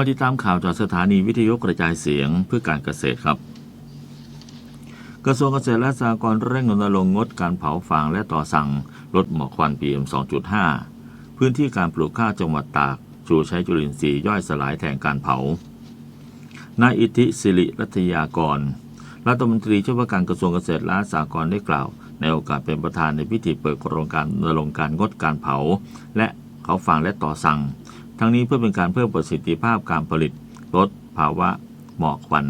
มาติดตามข่าวจากสถานีวิทยุกระจายเสียงเพื่อการเกษตรครับ กระทรวงเกษตรและสหกรณ์เร่งรณรงค์งดการเผาฟางและต่อสั่งลดหมอกควัน PM 2.5 พื้นที่การปลูกข้าวจังหวัดตากชูใช้จุลินทรีย์ย่อยสลายแทนการเผานายอิทธิสิริรัตยากร รัฐมนตรีช่วยว่าการกระทรวงเกษตรและสหกรณ์ได้กล่าว ในโอกาสเป็นประธานในพิธีเปิดโครงการรณรงค์การงดการเผา และเขาฟางและต่อสั่ง ทั้งนี้เพื่อเป็นการเพิ่มประสิทธิภาพการผลิตลดภาวะหมอกควัน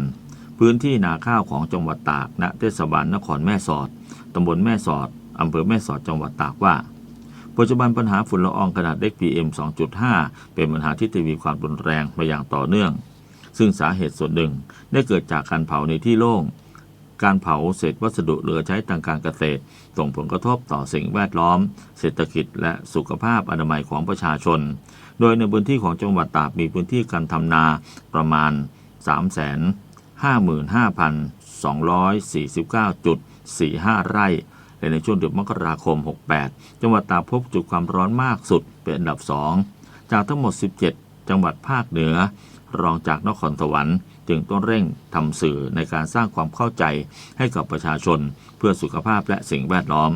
พื้นที่นาข้าวของจังหวัดตากณเทศบาลนครแม่สอดตำบลแม่สอดอำเภอแม่สอดจังหวัดตากว่าปัจจุบันปัญหาฝุ่นละอองขนาดเล็ก PM 2.5 เป็นปัญหาที่ทวีความรุนแรงมาอย่างต่อเนื่อง ซึ่งสาเหตุส่วนหนึ่งได้เกิดจากการเผาในที่โล่ง การเผาเศษวัสดุเหลือใช้ทางการเกษตร ส่งผลกระทบต่อสิ่งแวดล้อม เศรษฐกิจและสุขภาพอนามัยของประชาชน โดยในพื้นที่ของจังหวัดตากมีพื้นที่การทำนาประมาณ 355,249.45ไร่และในช่วงเดือนมกราคม 68 จังหวัดตากพบจุดความร้อนมากสุดเป็นอันดับ 2 จากทั้งหมด 17 จังหวัดภาคเหนือ รองจากนครสวรรค์ จึงต้องเร่งทำสื่อในการสร้างความเข้าใจให้กับประชาชน เพื่อสุขภาพและสิ่งแวดล้อม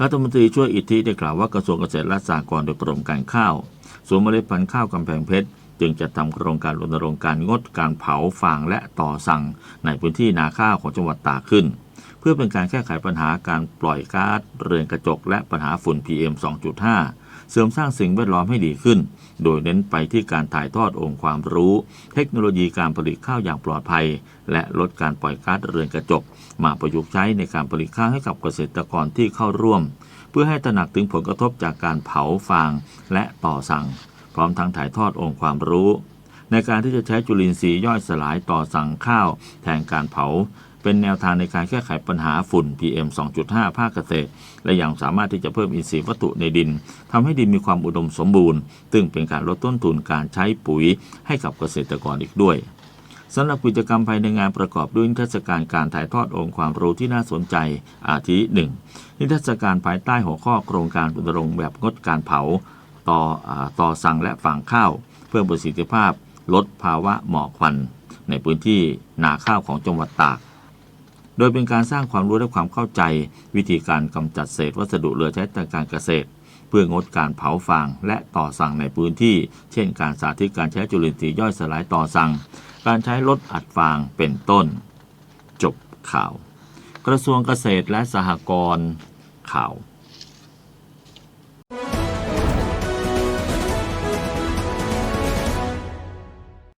รัฐมนตรีช่วยอิทธิได้กล่าวว่ากระทรวงเกษตรและสหกรณ์โดยกรมการข้าวศูนเมล็ดพันธุ์ข้าวกำแพงเพชรจึงจะทำโครงการรณรงค์การงดการเผาฟางและต่อสั่งในพื้นที่นาข้าวของจังหวัดตากขึ้น เพื่อเป็นการแก้ไขปัญหาการปล่อยก๊าซเรือนกระจกและปัญหาฝุ่น PM 2.5 เสริมสร้างสิ่งแวดล้อมให้ดีขึ้น โดยเน้นไปที่การถ่ายทอดองค์ความรู้ เทคโนโลยีการผลิตข้าวอย่างปลอดภัย และลดการปล่อยก๊าซเรือนกระจก มาประยุกต์ใช้ในการผลิตข้าวให้กับเกษตรกรที่เข้าร่วม เพื่อให้ตระหนักถึงผลกระทบจากการเผาฟางและต่อสั่ง พร้อมทั้งถ่ายทอดองค์ความรู้ ในการที่จะใช้จุลินทรีย์ย่อยสลายต่อสั่งข้าว แทนการเผา เป็นแนวทางในการแก้ไขปัญหาฝุ่น PM 2.5 ภาคเกษตร และยังสามารถที่จะเพิ่มอินทรีย์วัตถุในดินทำให้ดินมีความอุดมสมบูรณ์ ซึ่งเป็นการลดต้นทุนการใช้ปุ๋ยให้กับเกษตรกรอีกด้วยสำหรับกิจกรรมภายในงานประกอบด้วยนิทรรศการการถ่ายทอดองค์ความรู้ที่น่าสนใจ อาทิ 1. นิทรรศการภายใต้หัวข้อโครงการรณรงค์แบบงดการเผา ต่ออต่อสั่งและฝังข้าว เพิ่มประสิทธิภาพ ลดภาวะหมอกควัน ในพื้นที่นาข้าวของจังหวัดตาก โดยเป็นการสร้างความรู้และความเข้าใจ วิธีการกำจัดเศษ วัสดุเหลือใช้ทางการเกษตร เพื่องดการเผาฟางและต่อสั่งในพื้นที่ เช่น การสาธิตการใช้จุลินทรีย์ย่อยสลายต่อสั่ง การใช้รถอัดฟางเป็นต้น จบข่าว กระทรวงเกษตรและสหกรณ์ข่าว